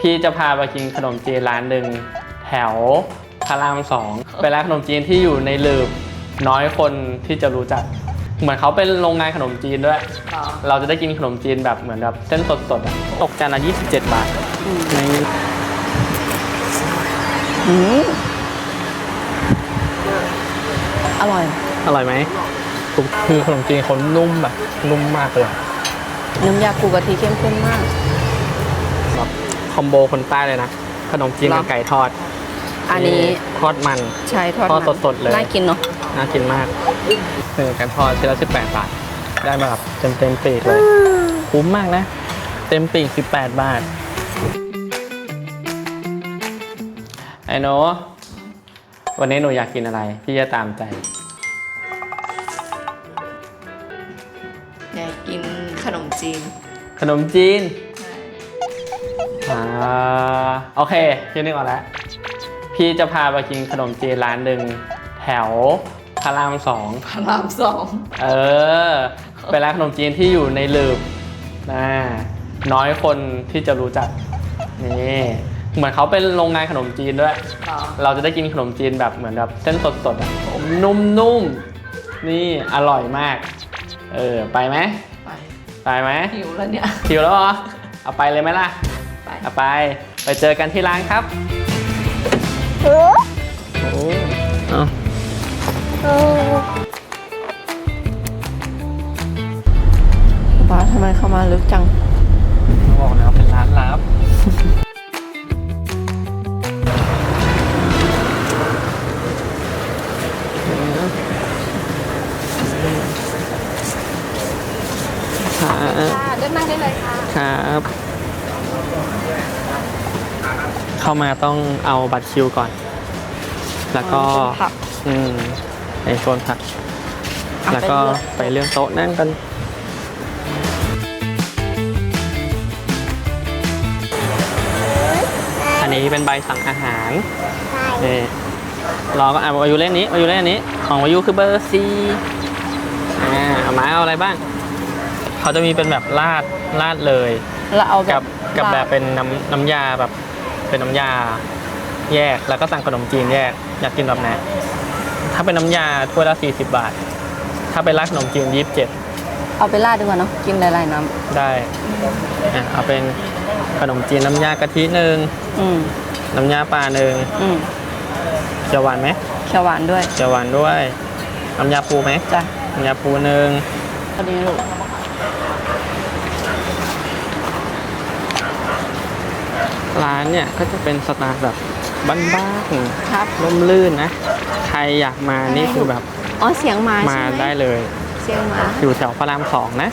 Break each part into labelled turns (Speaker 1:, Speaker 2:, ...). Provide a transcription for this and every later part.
Speaker 1: พี่จะพาไปกินขนมจีนร้านหนึ่งแถวพระรามสองเป็นร้านขนมจีนที่อยู่ในหลืบน้อยคนที่จะรู้จัก เหมือนเขาเป็นโรงงานขนมจีนด้วย เราจะได้กินขนมจีนแบบเหมือนแบบเส้นสดๆอะตกจานละ27 บาทใน
Speaker 2: อืมอร่อย
Speaker 1: อร่อยไหมคือขนมจีนเขานุ่มแบบนุ่มมากเลย
Speaker 2: น้ำยาปูกะทิเข้มข้นมาก
Speaker 1: แบบค อมโบคนใต้เลยนะ ขนมจีนกับ
Speaker 2: เหรอ
Speaker 1: ไก่ทอด
Speaker 2: อันนี้
Speaker 1: ทอดมัน
Speaker 2: ใช่ทอด
Speaker 1: ทอด
Speaker 2: มัน
Speaker 1: สดๆเลย
Speaker 2: น่ากินเนาะ
Speaker 1: น่ากินมากหนึ่งกันทอดชิ้นละ18บาท ได้มาแบบเต็มเต็มๆปีกเลย คุ้มมากนะ เต็มปีก18บาท ไอ้หนูวันนี้หนูอยากกินอะไร พี่จะตามใจ
Speaker 2: อยากกินขนมจีน
Speaker 1: ขนมจีน อ่าโอเคคิดนึกออกแล้ว พี่จะพาไปกินขนมจีนร้านหนึ่งแถวพระรามสอง
Speaker 2: พระรามสอง
Speaker 1: เออ เป็นร้านขนมจีนที่อยู่ในหลืบนะน้อยคนที่จะรู้จัก นี่ เหมือนเขาเป็นโรงงานขนมจีนด้วยเราจะได้กินขนมจีนแบบเหมือนแบบเส้นสดๆอะนุ่มๆ นี่อร่อยมาก เออ ไปไหม
Speaker 2: ไป
Speaker 1: ไปไหม
Speaker 2: หิวแล้วเนี่ย
Speaker 1: หิวแล้วเหรอ เอาไปเลยไหมล่ะ
Speaker 2: ไป
Speaker 1: เอาไป ไปเจอกันที่ร้านครับ โอ้เอา
Speaker 2: ป้าทำไมเข้ามาลึกจัง
Speaker 1: บอกแล้วเป็นร้านลับครับ
Speaker 2: ค่ะเลือกนั่งได้เลยค่ะ
Speaker 1: ครับ เข้ามาต้องเอาบัตรคิวก่อน แล้วก็
Speaker 2: ผัก
Speaker 1: อืมในโซนผัก
Speaker 2: เอา
Speaker 1: แล้วก็
Speaker 2: ไป
Speaker 1: ไป
Speaker 2: เลื
Speaker 1: เรื่
Speaker 2: อ
Speaker 1: อกงโต๊ะนั่งกัน อันนี้เป็นใบสั่งอาหาร นี่รอก็อ่านวายุเล่นนี้วายุเล่นอันนี้ ของวายุคือเบอร์ซีอ่าเอามาเอาอะไรบ้าง เขาจะมีเป็นแบบราดราดเลย
Speaker 2: แล้วเอาแบ
Speaker 1: กับบกับแบบเป็นน้ำน้ำยาแบบ เป็นน้ำยาแยกแล้วก็สั่งขนมจีนแยกอยากกินแบบไหนถ้าเป็นน้ำยาถ้วยละ 40 บาท ถ้าเป็นราดขนมจีน 27
Speaker 2: เอาไปราดดีกว่าเนาะกินหลายๆน้
Speaker 1: ได้อะเอาเป็นขนมจีนน้ำยากะทิหนึ่งำ
Speaker 2: อืม
Speaker 1: น้ำยาปลาหนึ่ง
Speaker 2: อืม
Speaker 1: เจียวหวานไหม
Speaker 2: เขียวหวานด้วย
Speaker 1: เจียวหวานด้วยน้ำยาปูไหม
Speaker 2: จ้ะ
Speaker 1: น้ำยาปูหนึ่ง
Speaker 2: พอดีลูก
Speaker 1: ร้านเนี่ยก็จะเป็นสไตล์แบบบ้าน
Speaker 2: ครับ
Speaker 1: ๆร่มรื่นนะ ใครอยากมานี่คือแบบ
Speaker 2: อ๋อเสียงหมา
Speaker 1: มา
Speaker 2: ใช่ไหม
Speaker 1: ได้เลย
Speaker 2: เสียงหมา
Speaker 1: อยู่แถวพระรามสองนะ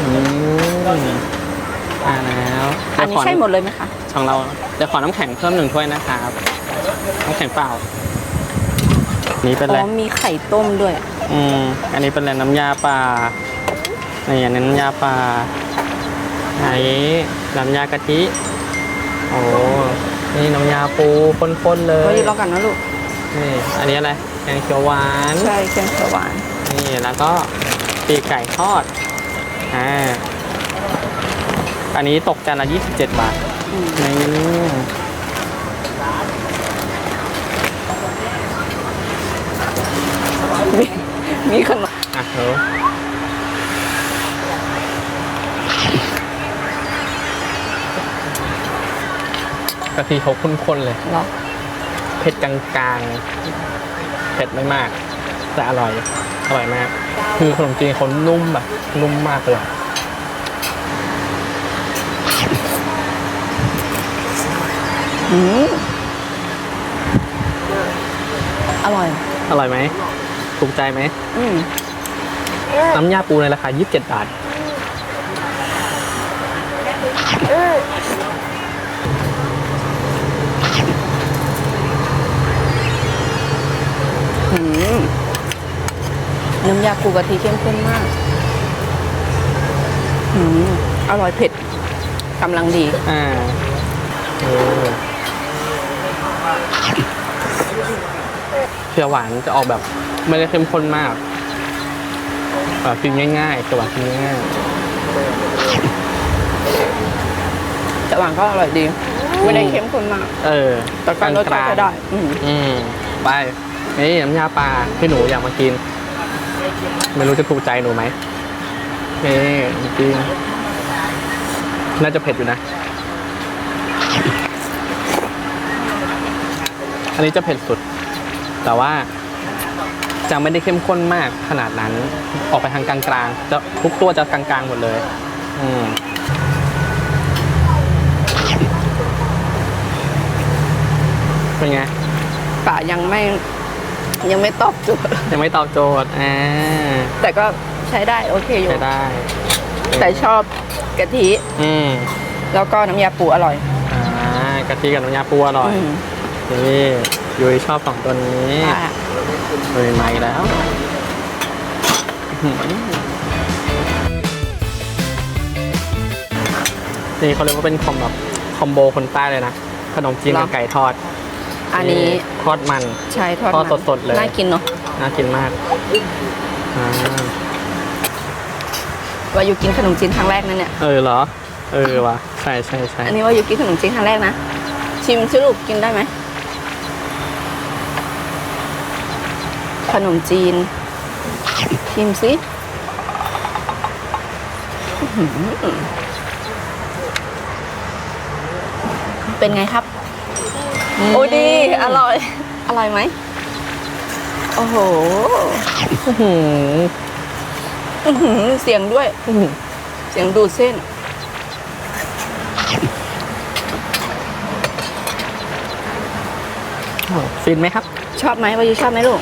Speaker 1: อืมอ่าแล้ว
Speaker 2: อันนี้ใช่หมดเลยไหมคะ
Speaker 1: ของเราเดี๋ยวขอน้ำแข็งเพิ่มหนึ่งถ้วยนะครับ น้ำแข็งเปล่า นี่เป็น
Speaker 2: อ๋
Speaker 1: อะไร
Speaker 2: อมีไข่ต้มด้วย
Speaker 1: อืม อันนี้เป็นอะไรน้ำยาปลา นี่อันนี้น้ำยาปลาอันนี้น้ำยากะทิ โอ้ นี่น้ำยาปูข้นๆเล
Speaker 2: ไว้
Speaker 1: ย
Speaker 2: รอกันนะลูก
Speaker 1: นี่ อันนี้อะไร แกงเขียวหวาน
Speaker 2: ใช่เคียงเขียวหวาน
Speaker 1: นี่แล้วก็ปีกไก่ทอด อ่า อันนี้ตกจานละ 27 บาท
Speaker 2: อืม
Speaker 1: นี่
Speaker 2: มีมีขนม
Speaker 1: อะเดี๋ย กะทิเขาข้นๆเลย
Speaker 2: เหรอ
Speaker 1: เผ็ดกลางๆ เผ็ดไม่มาก แต่อร่อย อร่อยมาก คือขนมจีนเขานุ่มแบบนุ่มมากเลย
Speaker 2: อืมอร่อย
Speaker 1: อร่อยไหมถูกใจไหม
Speaker 2: อืม
Speaker 1: น้ำยาปูในราคา 27 บาท
Speaker 2: น้ำยาปูกะทิเข้มข้นมาก อืมอร่อยเผ็ดกำลังดี
Speaker 1: อ่าเออเขียวหวานจะออกแบบไม่ได้เข้มข้นมากแบบกินง่ายๆเขียวหวานกินง่ายแต่
Speaker 2: หวานก็อร่อยดี ไม่ได้เข้มข้นมาก
Speaker 1: เออ
Speaker 2: แต่การรสชาติได้ อืม
Speaker 1: อืม ไป นี่น้ำยาปลาพี่หนูอยากมากิน ไม่รู้จะถูกใจหนูไหมนี่จริงน่าจะเผ็ดอยู่นะ อันนี้จะเผ็ดสุด แต่ว่าจะไม่ได้เข้มข้นมากขนาดนั้น ออกไปทางกลางๆจะทุกตัวจะกลางๆหมดเลย อืมเป็นไง
Speaker 2: ป่ายังไม่ ยังไม่ตอบโจทย์
Speaker 1: ยังไม่ตอบโจทย์อ่า
Speaker 2: แต่ก็ใช้ได้โอเคอยู่
Speaker 1: ใช้ได้
Speaker 2: แต่ชอบกะทิ
Speaker 1: อืม
Speaker 2: แล้วก็น้ำยาปูอร่อย
Speaker 1: อ่ากะทิกับน้ำยาปูอร่อย
Speaker 2: อืม
Speaker 1: นี่ยุ้ยชอบสองตัวนี้
Speaker 2: อะ
Speaker 1: ยุ้ยมาอีกแล้วอื้อหือนี่เขาเรียกว่าเป็นคอมแบบคอมโบคนใต้เลยนะขนมจีนกับไก่ทอด
Speaker 2: อันนี้
Speaker 1: ทอดมัน
Speaker 2: ใช้ทอด
Speaker 1: ทอด
Speaker 2: มัน
Speaker 1: สดๆเลย
Speaker 2: น่ากินเนาะ
Speaker 1: น่ากินมากอ่า
Speaker 2: ว่าอยู่กินขนมจีนครั้งแรกนั่นเนี่ย
Speaker 1: เออเหรอ เออว่ะใช่ใช่ใช่
Speaker 2: อันนี้ว่าอยู่กินขนมจีนครั้งแรกนะชิมชิลูกกินได้ไหมขนมจีนชิมสิอื้อหือเป็นไงครับ โอ้ดี อร่อย อร่อยไหม โอ้โห
Speaker 1: อื้อหือ
Speaker 2: อื้อหือเสียงด้วย
Speaker 1: อื้อหือ
Speaker 2: เสียงดูดเส้น
Speaker 1: ฟินไหมครับ
Speaker 2: ชอบไหมวายุชอบไหมลูก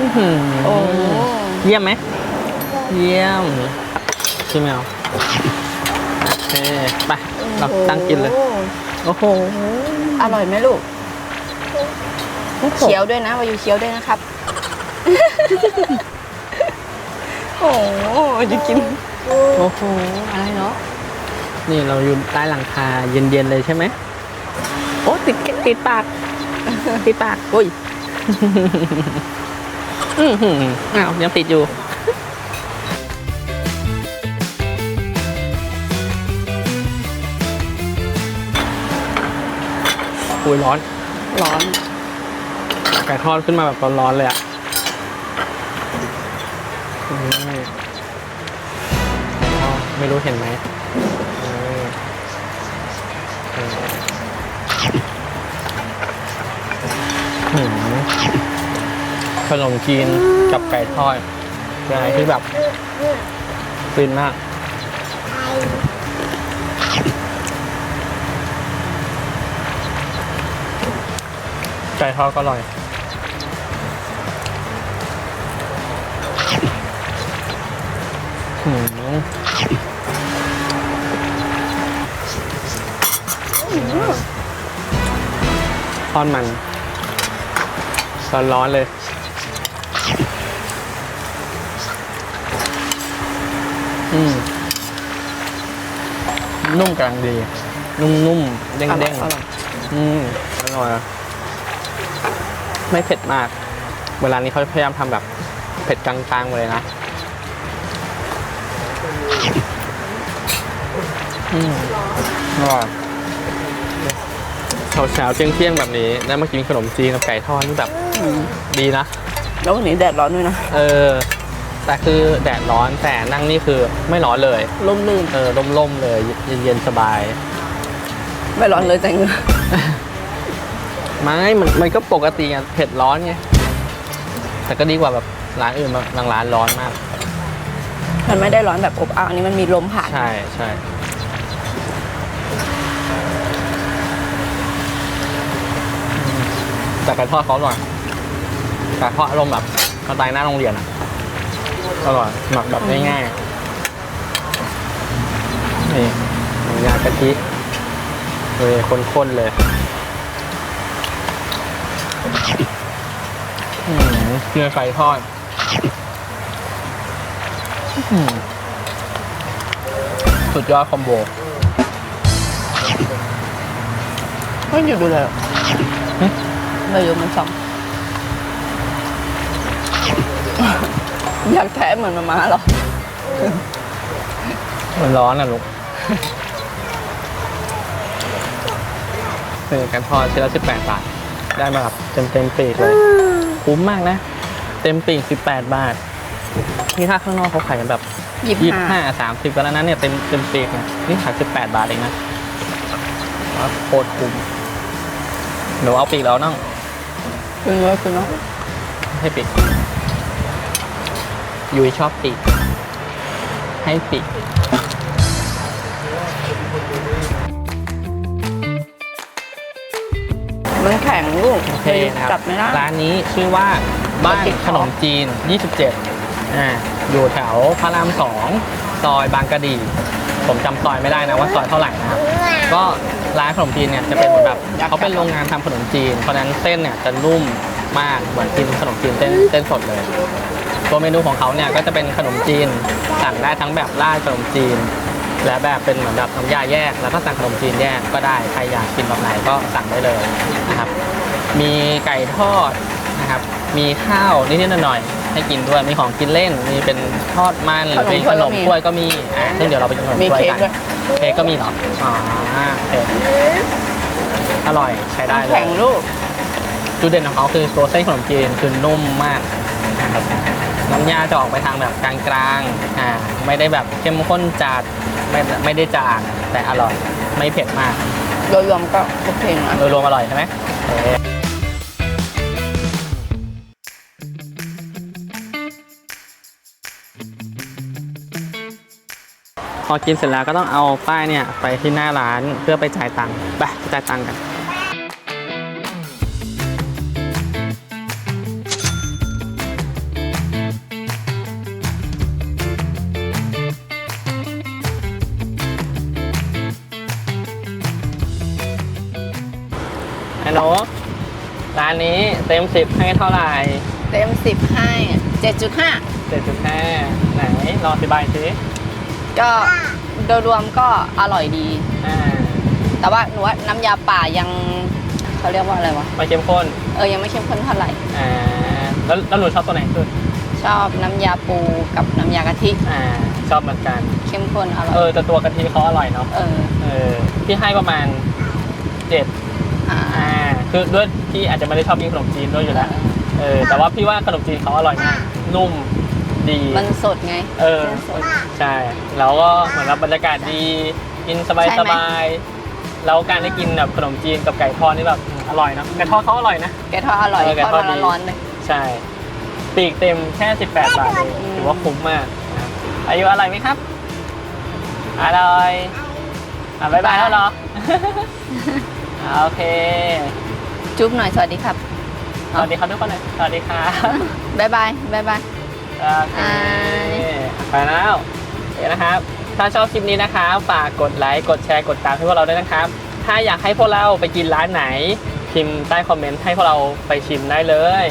Speaker 1: อื้อหือ
Speaker 2: โอ้
Speaker 1: เยี่ยมไหม เยี่ยมชิมเอาโอเคไป เราตั้งกินเลย โอ้โห
Speaker 2: อร่อยไหมลูกเคี้ยวด้วยนะวายุเคี้ยวด้วยนะครับ โอ้ยจะกิน
Speaker 1: โอ้โห อะไรเนาะ นี่เราอยู่ใต้หลังคาเย็นๆเลยใช่ไหม โอ้ติดติดปาก ติดปาก โอ้ย อือหืออ้าวยังติดอยู่ อุ้ยร้อน
Speaker 2: ร้อน
Speaker 1: ไก่ทอดขึ้นมาแบบร้อนๆเลยอะอืมไก่ทอดไม่รู้เห็นไหมเออเออหืมขนมจีนกับไก่ทอดเป็นอะไรที่แบบฟินมาก ไก่ทอดก็อร่อย หืมทอดมันร้อนร้อนๆเลยอืมนุ่มกำลังดี นุ่มๆเด้ง
Speaker 2: อร่อย
Speaker 1: ๆ
Speaker 2: อร่อย
Speaker 1: อืมอร่อยอะ ไม่เผ็ดมาก เวลานี้เขาพยายามทำแบบเผ็ดกลางๆเลยนะอืมอร่อยเช้าๆเที่ยงๆแบบนี้ได้มากินขนมจีนกับไก่ทอดนี่แบบ
Speaker 2: อืม
Speaker 1: ดีนะ
Speaker 2: แล้ววันนี้แดดร้อนด้วยนะ
Speaker 1: เออ แต่คือแดดร้อนแต่นั่งนี่คือไม่ร้อนเลย
Speaker 2: ร่มรื่น
Speaker 1: เออร่มๆเลย เย็นๆสบาย
Speaker 2: ไม่ร้อนเลยแต่เหงือ
Speaker 1: ไม่มันมันก็ปกติไงเผ็ดร้อนไง แต่ก็ดีกว่าแบบร้านอื่นบางร้านร้อนมาก
Speaker 2: มันไม่ได้ร้อนแบบอบอ้าวอันนี้มันมีลมผ่าน
Speaker 1: ใช่ใช่ แต่ไก่ทอดเขาอร่อยไก่ทอดอารมณ์แบบสไตล์หน้าโรงเรียนอะ อร่อยหมักแบบง่ายๆ นี่น้ำยากะทิเลยข้นๆเลยอืม เนื้อไก่ทอดอืมสุดยอดคอมโบ
Speaker 2: ไม่หยุดดูเลยเลยอยู่มันสองอยากแท้เหมือนมาม่าเหรอ
Speaker 1: มันร้อนอะลูกคือกันทอดชิ้นละ18บาท ได้มาแบบเต็มเต็มๆปีกเลย คุ้มมากนะ เต็มปีก18 บาท นี่ถ้าข้างนอกเขาขายกันแบบ
Speaker 2: ยี่สิบ
Speaker 1: ยี่สิบ
Speaker 2: ห้า
Speaker 1: ห้าสามสิบกันแล้วนะเนี่ยเต็มเต็มปีกนะนี่ขายสิบแปดบาทเองนะว่าโคตรคุ้มหนูเอาปีกแล้วน้อง
Speaker 2: คุณว่าคุณน้อง
Speaker 1: ให้ปีกยุ้ยชอบปีกให้ปีก
Speaker 2: มันแข็งลูก
Speaker 1: โอเคนะค
Speaker 2: จั
Speaker 1: รั
Speaker 2: บบไม่ได้
Speaker 1: ร้านนี้ชื่อว่าบ้าน
Speaker 2: ติด
Speaker 1: ข
Speaker 2: ต่อ
Speaker 1: นมจีน 27อ่าอยู่แถวพระรามสองซอยบางกะดี ผมจำซอยไม่ได้นะว่าซอยเท่าไหร่นะครับก็ร้านขนมจีนเนี่ยจะเป็นเหมือนแบบเขาเป็นโรงงานทำขนมจีน เพราะฉะนั้นเส้นเนี่ยจะนุ่มมากเหมือนกินขนมจีนเส้นเส้นสดเลย ตัวเมนูของเขาเนี่ยก็จะเป็นขนมจีนสั่งได้ทั้งแบบราดขนมจีน และแบบเป็นเหมือนแบบน้ำยาแยก แล้วก็สั่งขนมจีนแยกก็ได้ใครอยากกินแบบไหนก็สั่งได้เลยนะครับ มีไก่ทอดนะครับ มีข้าวนิดๆหน่อยๆให้กินด้วยมีของกินเล่นมีเป็นทอดมันหรือเป็นขนมกล้วยก็มีอ่าซึ่งเดี๋ยวเราไปกินขนม
Speaker 2: มี
Speaker 1: กล้วย
Speaker 2: เค้ก
Speaker 1: กัน
Speaker 2: ด้วย
Speaker 1: เค้กก็มีเหรออ๋อโอเคอร่อยใช้ได้เล
Speaker 2: แข็
Speaker 1: ย
Speaker 2: งลูก
Speaker 1: จุดเด่นของเขาคือตัวเส้นขนมจีนคือนุ่มมากนะครับน้ำยาจะออกไปทางแบบกลางๆอ่าไม่ได้แบบเข้มข้นจัด ไม่ไม่ได้จางแต่อร่อย ไม่เผ็ดมาก
Speaker 2: โดยรวมก็โอเคนะ
Speaker 1: โดยรวมอร่อยใช่ไหมโอเคพอกินเสร็จแล้วก็ต้องเอาป้ายเนี่ยไปที่หน้าร้านเพื่อไปจ่ายตังค์ไปไปจ่ายตังค์กัน มสิบให้เท่าไหร่
Speaker 2: เต็มสิบให้เจ็ดจุดห้า
Speaker 1: เจ็ดจุดห้าไหนลองอธิบายสิ
Speaker 2: ก็โดยรวมก็อร่อยดี
Speaker 1: อ่า
Speaker 2: แต่ว่าหนูว่าน้ำยาป่ายังเขาเรียกว่าอะไรวะ
Speaker 1: ไม่เข้มข้น
Speaker 2: เออยังไม่เข้มข้นเท่าไหร่
Speaker 1: อ่าแล้วแล้วหนูชอบตัวไหนสุด
Speaker 2: ชอบน้ำยาปูกับน้ำยากะทิ
Speaker 1: อ่าชอบเหมือนกัน
Speaker 2: เข้มข้นอร่อย
Speaker 1: เออแต่ตัวกะทิเขาอร่อยเนาะ
Speaker 2: เออ
Speaker 1: เออพี่ให้ประมาณเจ็ด
Speaker 2: อ่า
Speaker 1: อ่า คือด้วยพี่อาจจะไม่ได้ชอบกินขนมจีนด้วยอยู่แล้วเออแต่ว่าพี่ว่าขนมจีนเขาอร่อยมากนุ่มดี
Speaker 2: มันสดไง
Speaker 1: เออ
Speaker 2: ส้นสด
Speaker 1: ใช่แล้วก็เหมือนกับบรรยากาศดีกินสบาย
Speaker 2: ใช่
Speaker 1: ส
Speaker 2: ไหม
Speaker 1: บายแล้วการได้กินแบบขนมจีนกับไก่ทอดนี่แบบอืมอร่อยนะไก่ทอดเขาอร่อยนะ
Speaker 2: แกทอดอร่อย
Speaker 1: เออแก
Speaker 2: ทอด
Speaker 1: ทอดดี
Speaker 2: ร้อนๆเลย
Speaker 1: ใช่ปีกเต็มแค่ 18 บาทเองถือว่าคุ้มมากนะครับอายุอะไรไหมครับ อร่อย อะบ๊ายบายแล้วเหรอ อะโอเค
Speaker 2: จุ๊บหน่อยสวัสดีครับ
Speaker 1: สวัสดีครับทุกคนหน่อยสวัสดีครับ
Speaker 2: บ๊ายบายบ๊ายบาย
Speaker 1: โอเคไปแล้วโอเคนะครับ ถ้าชอบคลิปนี้นะครับฝากกดไลค์กดแชร์กดตามให้พวกเราด้วยนะครับ ถ้าอยากให้พวกเราไปกินร้านไหนพิมพ์ใต้คอมเมนต์ให้พวกเราไปชิมได้เลย